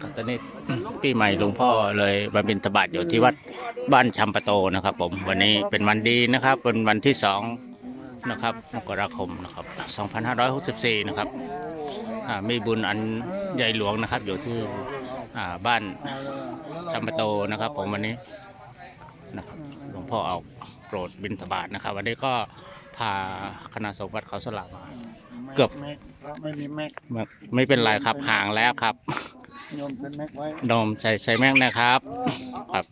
ครับตอนนี้ปีใหม่หลวงพ่อเลยมาบิณฑบาตอยู่ที่วัดบ้านชำปะโตนะครับ ผมวันนี้เป็นวันดีนะครับเป็นวันที่สองนะครับมกราคมนะครับ 2564 นะครับอ่ามีบุญอันใหญ่หลวงนะครับ อยู่ที่อ่าบ้านชำปะโตนะครับ ผมวันนี้นะครับหลวงพ่อเอาโปรดบิณฑบาตนะครับ วันนี้ก็พาคณะสงฆ์วัดเขาสลากมาเกือบแม็กพระไม่มีแม็กไม่ไม่เป็นไรครับห่างแล้วครับ โยมเป็นแม็กไว้นมใส่ใส่แม่งนะครับ ครับ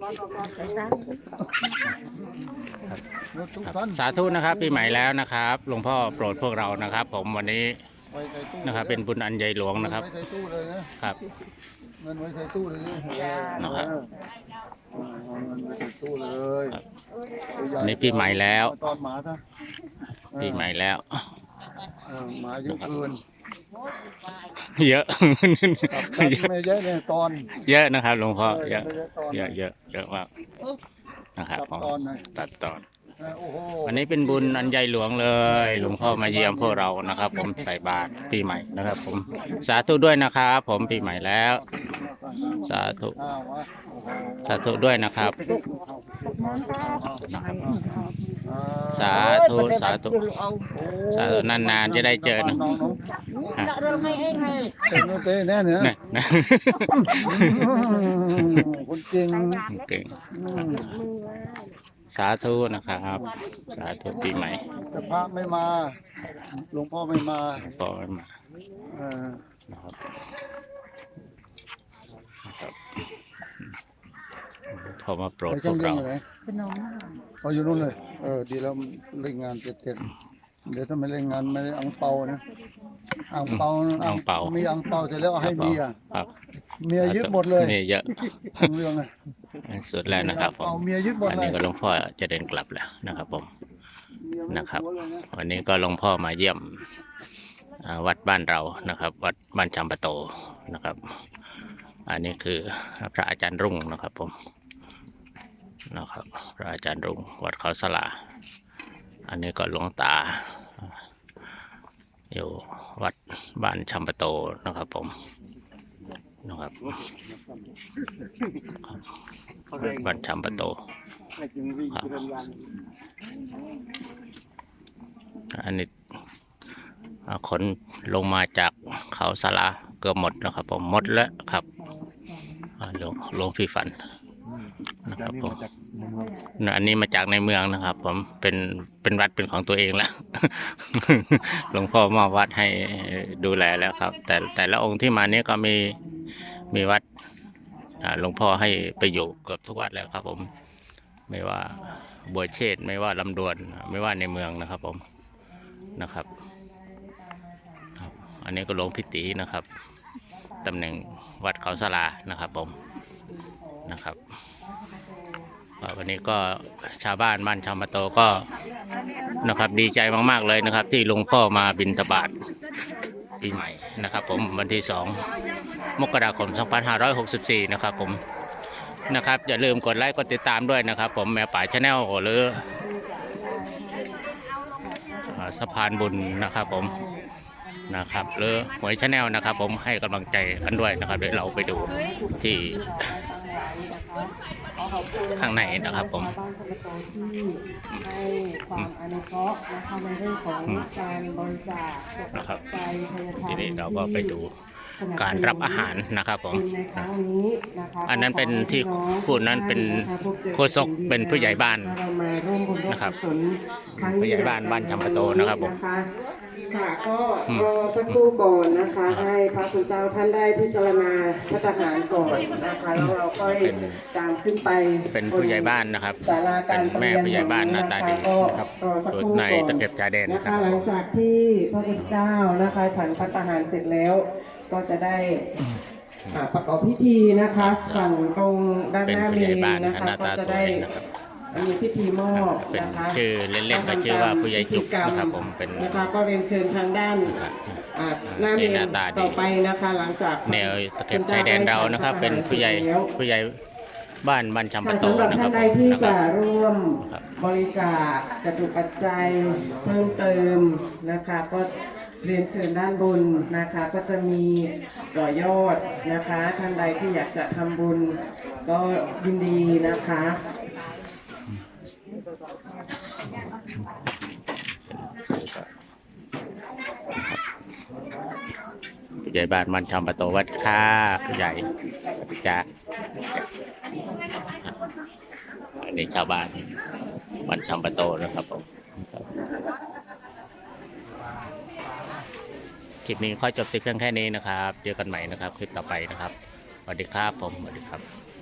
รถทุกครับท่านสาธุนะครับปีใหม่แล้วนะครับหลวงพ่อโปรดพวกเรานะครับ ผมวันนี้ไว้ใส่ตู้นะครับ เป็นบุญอันใหญ่หลวงนะครับ ไว้ใส่ตู้เลยนะครับ เงินไว้ใส่ตู้เลยนะนะครับ เอาเงินไว้ใส่ตู้เลยครับตัวใหญ่วันนี้ปีใหม่แล้ว ตอนหมาซะปีใหม่แล้ว เออหมาเยอะเกิน เยอะครับตอนไม่เยอะเนี่ยตอนเยอะนะครับหลวงพ่อเยอะไม่เยอะตอนเยอะเยอะเยอะมากนะครับจับผมตอนหน่อยตัดตอนเออโอ้โหวันนี้เป็นบุญอันใหญ่หลวงเลย หลวงพ่อมาเยี่ยมพวกเรานะครับ ผมใส่บาตรปีใหม่นะครับ ผมสาธุด้วยนะครับ ผมปีใหม่แล้ว สาธุ อ้าววะโอ้โหสาธุด้วยนะครับนะครับอ่สาธุสาธุสาธุนานๆจะได้เจอนะน้องน้องเริ่มไม่เองให้เต้นเต้นแน่เนี่ยนะนะคนเก่งเก่งอืมสาธุนะครับ สาธุปีใหม่แต่พระไม่มา หลวงพ่อไม่มาปอมาเออนะครับนะครับ พอมาโปรดไปพจัวงกเรียเรางอยู่ไหนเอาอยู่นู่นเลย เออ ดีแล้วเล่นงานเสร็จเสร็จเดี๋ยวถ้าไม่เล่นงานไม่ได้อังเปานะอังเปาอังเปามีอังเปาเสร็จแล้วเอาให้เมียครับเมียยึดหมดเลยมีเยอะทั้งเรื่องเลยสุดแล้วนะครับผมเอาเมียยึดหมดอันเลนี้ยก็หลวงพ่อจะเดินกลับแล้วนะครับผมเมียไม่นะครับกลัวเลยนะวันนี้ก็หลวงพ่อมาเยี่ยมอ่าวัดบ้านเรานะครับ วัดบ้านจำปะโตนะครับ อันนี้คือพระอาจารย์รุ่งนะครับผม นะครับพระอาจารย์รุ่งวัดเขาสลาอันนี้ก็หลวงตา อยู่วัดบ้านชำปโตนะครับผมนะครับวัดบ้านชำปโตอันนี้ขนลงมาจากเขาสาราเกือบหมดนะครับผมหมดแล้วครับหลวงหลวงพี่ฝัน นะครับผมอันนี้มาจากในเมืองนะครับ ผมเป็นเป็นวัดเป็นของตัวเองแล้วหลวงพ่อมอบวัดให้ดูแลแล้วครับ แต่แต่ละองค์ที่มานี้ก็มีมีวัดอ่าหลวงพ่อให้ไปอยู่เกือบทุกวัดแล้วครับ ผม ไม่ว่าบัวเชษฐ์ไม่ว่าลำดวน ไม่ว่าในเมืองนะครับ ผมนะครับครับอันนี้ก็หลวงพิตีนะครับตำแหน่งวัดเขาสลานะครับผมนะครับก็ วันนี้ก็ชาวบ้านบ้านชาวมาโตก็นะครับดีใจมาก ๆ เลยนะครับ ที่หลวงพ่อมาบินทบาทปีใหม่นะครับ ผมวันที่สองมกราคม 2564 นะครับผมนะครับอย่าลืมกดไลค์กดติดตามด้วยนะครับ ผมแมวป่าชาแนลหรือสะพานบุญนะครับผมนะครับหรือหวยชาแนลนะครับ ผมให้กำลังใจกันด้วยนะครับเดี๋ยวเราไปดูที่ ข้างในนะครับผมให้ความอนุเคราะห์นะคะในเรื่องของการบริจาคนะครับใจพยาธรรมทีนี้เราก็ไปดู การรับอาหารนะครับผมในครั้งนี้นะคะอันนั้นเป็นที่พูดนั้นเป็นโฆษกเป็นผู้ใหญ่บ้านเรามาร่วมบุญร่วมนะครับกุศลครั้งผู้ใหญ่บ้านบ้านจำปาโตนะครับผมค่ะก็อืมรอสักครู่ก่อนนะคะ ให้พระคุณเจ้าท่านได้พิจารณาพระทหารก่อนนะคะแล้วเราก็เป็นตามขึ้นไปเป็นผู้ใหญ่บ้านนะครับศาลาเป็การนประแม่เรียนผู้ใหญ่บ้านหน้าตาดีนะครับก็รอสักอยู่ครู่ในก่อนตะเข็บชายแดนนะนะคคะรับหลังจากที่พระคุณเจ้านะคะ ฉันพัตตาหารเสร็จแล้ว ก็จะได้อ่าประกอบพิธีนะคะสั่งตรงด้านเป็นหน้าผู้เมใหญ่นบ้านนะหคะน้าก็ตาจะสวได้ยนะครับมีพิธีมอบเป็นนะคะชื่อเล่นๆก็ชื่อว่าผู้ใหญ่จุกนะครับผมเป็นนะคะก็เรียนเชิญทางด้านอ่าหน้าเมนหน้าตาดีต่อไปนะคะหลังจากแนวตะเข็บชายแดนเรานะครับ เป็นผู้ใหญ่ผู้ใหญ่บ้านบ้านชำปะค่ะโตสำหรับนะคท่ารับนใดผมที่นะคจะรับร่วมครับบริจาคกระจุปัจจัยเพิ่มเติมนะคะก็ เรียนเชิญด้านบนนะคะก็จะมีต่อยอดนะคะท่านใดที่อยากจะทำบุญก็ยินดีนะคะผู้ใหญ่บ้านมันชำประตูวัดค่าผู้ใหญ่จ้าอันนี้ชาวบ้านมันชำประตูนะครับผม คลิปนี้ขอจบติดเพียงแค่นี้นะครับ เจอกันใหม่นะครับ คลิปต่อไปนะครับ สวัสดีครับผม สวัสดีครับ